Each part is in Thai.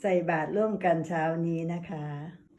ใส่บาตรร่วมกันเช้านี้นะคะ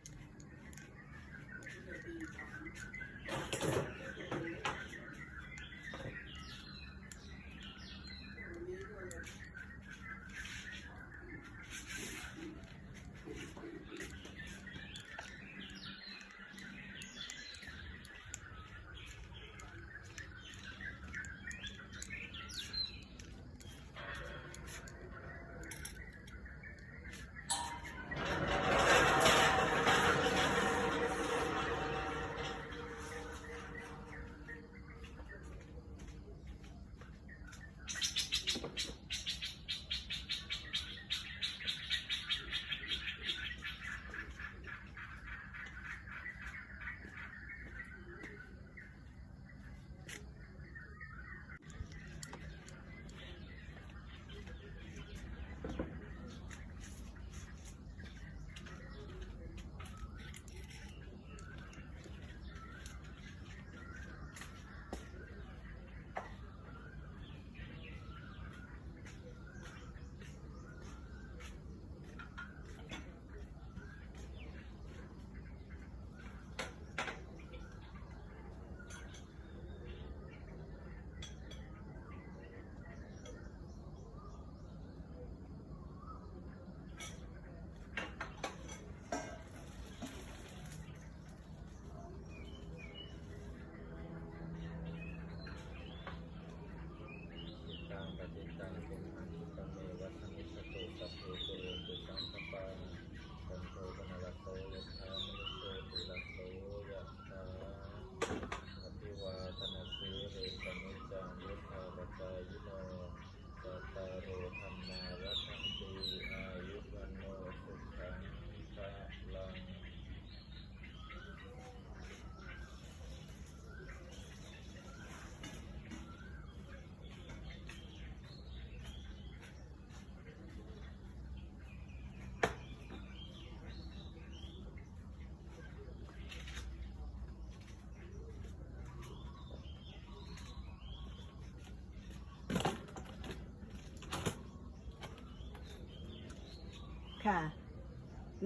ค่ะ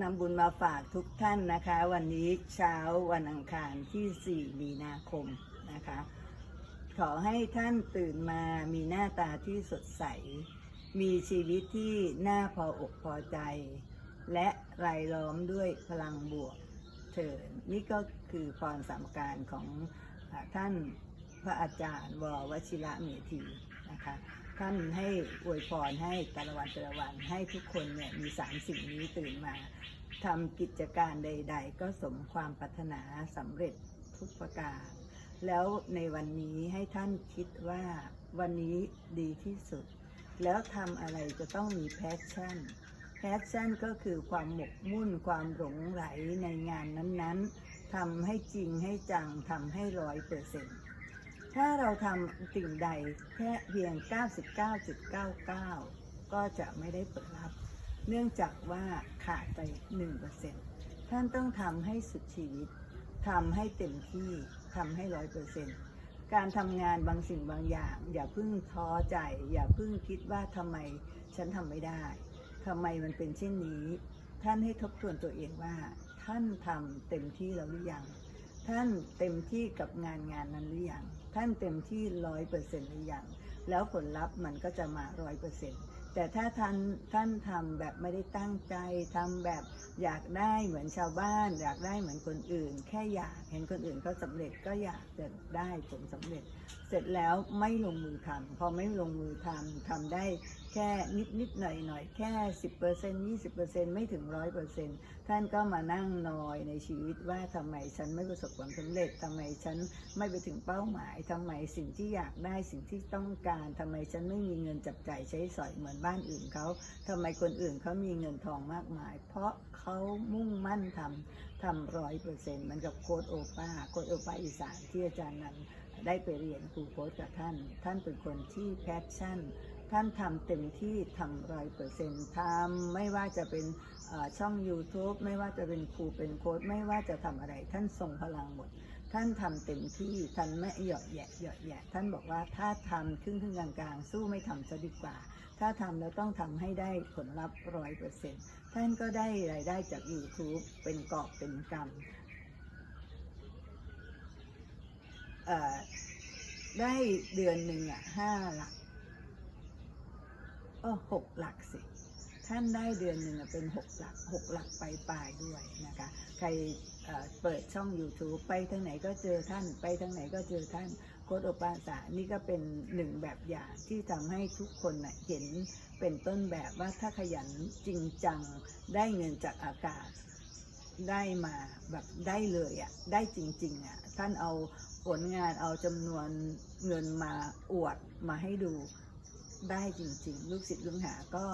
นำบุญมาฝากทุกท่านนะคะ วันนี้เช้าวันอังคารที่ 4 มีนาคมนะคะ ขอให้ท่านตื่นมามีหน้าตาที่สดใส มีชีวิตที่น่าพออกพอใจ และรายล้อมด้วยพลังบวกเถิดนี่ก็คือพรสามการของท่านพระอาจารย์ววชิระเมธี นะคะ ท่านให้อวยพรให้แต่ละวันแต่ละวันให้ทุกคนเนี่ยมีสามสิ่งนี้ตื่นมาทำกิจการใด ๆ ก็สมความปรารถนาสำเร็จทุกประการ แล้วในวันนี้ให้ท่านคิดว่าวันนี้ดีที่สุด แล้วทำอะไรจะต้องมีแพชชั่น แพชชั่นก็คือความหมกมุ่นความหลงไหลในงานนั้นๆทำให้จริงให้จังทำให้ร้อยเปอร์เซ็นต์ ถ้าเราทำสิ่งใดแค่เพียง 99.99 ก็จะไม่ได้ผลลัพธ์ เนื่องจากว่าขาดไป 1%ท่านต้องทำให้สุดชีวิตทำให้เต็มที่ทำให้ร้อยเปอร์เซ็นต์การทำงานบางสิ่งบางอย่าง อย่าเพิ่งท้อใจ อย่าเพิ่งคิดว่าทำไมฉันทำไม่ได้ทำไมมันเป็นเช่นนี้ ท่านให้ทบทวนตัวเองว่า ท่านทำเต็มที่แล้วหรือยัง ท่านเต็มที่กับงานงานนั้นหรือยัง ท่านเต็มที่ร้อยเปอร์เซ็นต์หรือยัง แล้วผลลัพธ์มันก็จะมาร้อยเปอร์เซ็นต์แต่ถ้าท่านท่านทำแบบไม่ได้ตั้งใจทำแบบอยากได้เหมือนชาวบ้าน อยากได้เหมือนคนอื่น แค่อยากเห็นคนอื่นเขาสำเร็จก็อยากจะได้ผลสำเร็จ เสร็จแล้วไม่ลงมือทำพอไม่ลงมือทำทำได้ แค่นิดนิดหน่อยหน่อยแค่สิบเปอร์เซ็นต์ยี่สิบเปอร์เซ็นต์ไม่ถึงร้อยเปอร์เซ็นต์ท่านก็มานั่งนอยในชีวิตว่าทำไมฉันไม่ประสบความสำเร็จทำไมฉันไม่ไปถึงเป้าหมายทำไมสิ่งที่อยากได้สิ่งที่ต้องการทำไมฉันไม่มีเงินจับจ่ายใช้สอยเหมือนบ้านอื่นเขาทำไมคนอื่นเขามีเงินทองมากมาย เพราะเขามุ่งมั่นทำทำร้อยเปอร์เซ็นต์มันกับโค้ดโอป้าโค้ดโอป้าอีสานที่อาจารย์นั้นได้ไปเรียนครูโค้ชกับท่าน ท่านเป็นคนที่แพชชั่น ท่านทำเต็มที่ทำร้อยเปอร์เซ็นต์ทำไม่ว่าจะเป็นช่อง YouTube ไม่ว่าจะเป็นครูเป็นโค้ชไม่ว่าจะทำอะไร ท่านทรงพลังหมด ท่านทำเต็มที่ท่านไม่เหยาะแยะเหยาะแยะท่านบอกว่าถ้าทำครึ่งครึ่งกลางกลางๆสู้ไม่ทำจะดีกว่า ถ้าทำแล้วต้องทำให้ได้ผลลัพธ์ร้อยเปอร์เซ็นต์ท่านก็ได้รายได้จาก YouTube เป็นกอบเป็นกำได้เดือนหนึ่งอะห้าหลัก เออหกหลักสิท่านได้เดือนหนึ่งเป็นหกหลักหกหลักไปปลายด้วยนะคะ ใครเเปิดช่อง YouTube ไปทางไหนก็เจอท่านไปทางไหนก็เจอท่านโคดโอปาสานี่ก็เป็นหนึ่งแบบอย่างที่ทำให้ทุกคนนะเห็นเป็นต้นแบบว่าถ้าขยันจริงจังได้เงินจากอากาศได้มาแบบได้เลยอะ่ะได้จริงๆอะ่ะท่านเอาผลงานเอาจำนวนเงินมาอวดมาให้ดู ได้จริง ๆ ลูกศิษย์ลูกหาก็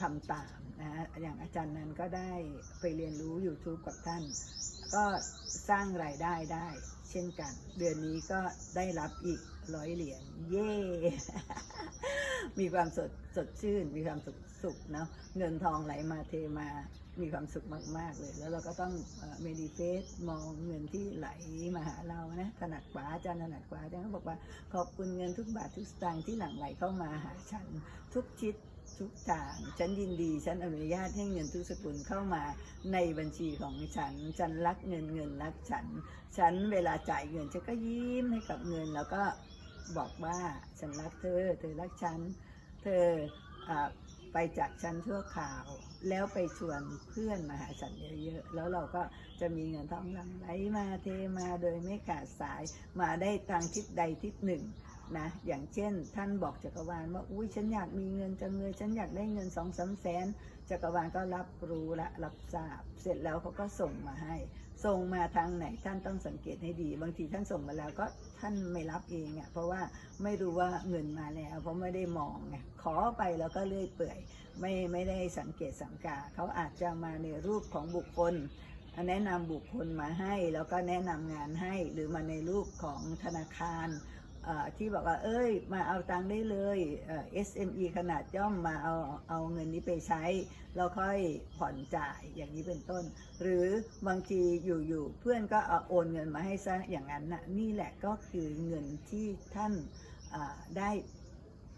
ทำตามนะฮะอย่างอาจารย์นั้นก็ได้ไปเรียนรู้ YouTube กับท่าน ก็สร้างรายได้ได้เช่นกัน เดือนนี้ก็ได้รับอีกร้อยเหรียญเย่มีความสดสดชื่น มีความสุขสุขเนาะเงินทองไหลมาเทมา มีความสุขมากๆเลย แล้วเราก็ต้องเมดิเฟสมองเงินที่ไหลมาหาเรานะถนัดขวาอาจารย์ถนัดขวาอาจารย์ก็บอกว่าขอบคุณเงินทุกบาททุกสตางค์ที่หลั่งไหลเข้ามาหาฉัน ทุกชิดทุกทางฉันยินดีฉันอนุญาตให้เงินทุกสกุลเข้ามาในบัญชีของฉัน ฉันรักเงินเงินรักฉัน ฉันเวลาจ่ายเงินฉันก็ยิ้มให้กับเงินแล้วก็บอกว่าฉันรักเธอ เธอรักฉัน เธออไปจากฉันชั่วคราว แล้วไปชวนเพื่อนมาหาฉันเยอะๆ แล้วเราก็จะมีเงินทองหลั่งไหลมาเทมาโดยไม่ขาดสาย มาได้ทางทิศใดทิศหนึ่งนะ อย่างเช่น ท่านบอกจักรวาลว่า อุ้ยฉันอยากมีเงินจังเลยฉันอยากได้เงินสองสามแสน จักรวาลก็รับรู้และรับทราบ เสร็จแล้วเขาก็ส่งมาให้ ส่งมาทางไหนท่านต้องสังเกตให้ดี บางทีท่านส่งมาแล้วก็ท่านไม่รับเองอะ่ะเพราะว่าไม่รู้ว่าเงินมาแล้ว เพราะไม่ได้มองไงขอไปแล้วก็เลื่อยเปื่อย ไม่ไม่ได้สังเกตสังกาเขาอาจจะมาในรูปของบุคคล แนะนำบุคคลมาให้ แล้วก็แนะนำงานให้หรือมาในรูปของธนาคาร ที่บอกว่า เอ้ย มาเอาตังค์ได้เลยเอ SME ขนาดย่อมมาเอาเอาเงินนี้ไปใช้แล้วค่อยผ่อนจ่ายอย่างนี้เป็นต้น หรือบางทีอยู่ๆเพื่อนก็เอาโอนเงินมาให้ซะอย่างนั้นนะนี่แหละก็คือเงินที่ท่านได้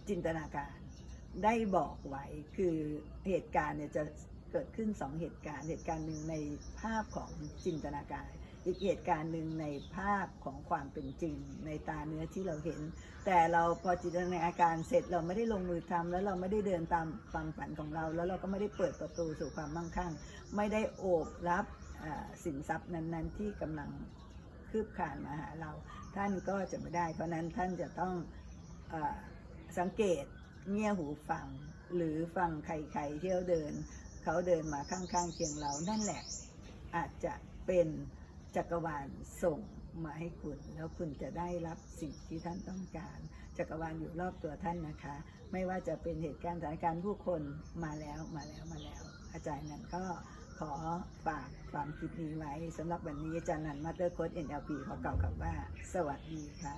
จินตนาการ ได้บอกไว้คือเหตุการณ์เนี่ยจะเกิดขึ้นสองเหตุการณ์เหตุการณ์หนึ่งในภาพของจินตนาการ อีกเหตุการณ์หนึ่งในภาพของความเป็นจริง ในตาเนื้อที่เราเห็น แต่เราพอจินตนาการเสร็จเราไม่ได้ลงมือทำแล้วเราไม่ได้เดินตามความฝันของเรา แล้วเราก็ไม่ได้เปิดประตูสู่ความมั่งคั่ง ไม่ได้โอบรับสินทรัพย์นั้น ๆ ที่กำลังคืบคลานมาหาเรา ท่านก็จะไม่ได้ เพราะนั้นท่านจะต้องอสังเกตเงี่ยหูฟัง หรือฟังใครๆเที่เขาเดิน เขาเดินมาข้างๆเคียงเรานั่นแหละอาจจะเป็น จักรวาลส่งมาให้คุณ แล้วคุณจะได้รับสิ่งที่ท่านต้องการ จักรวาลอยู่รอบตัวท่านนะคะ ไม่ว่าจะเป็นเหตุการณ์สถานการณ์ผู้คนมาแล้วมาแล้วมาแล้ว อาจารย์นั้นก็ขอฝากความคิดนี้ไว้สำหรับวันนี้อาจารย์นันมาสเตอร์โค้ด NLP ขอกล่าวคำว่า สวัสดีค่ะ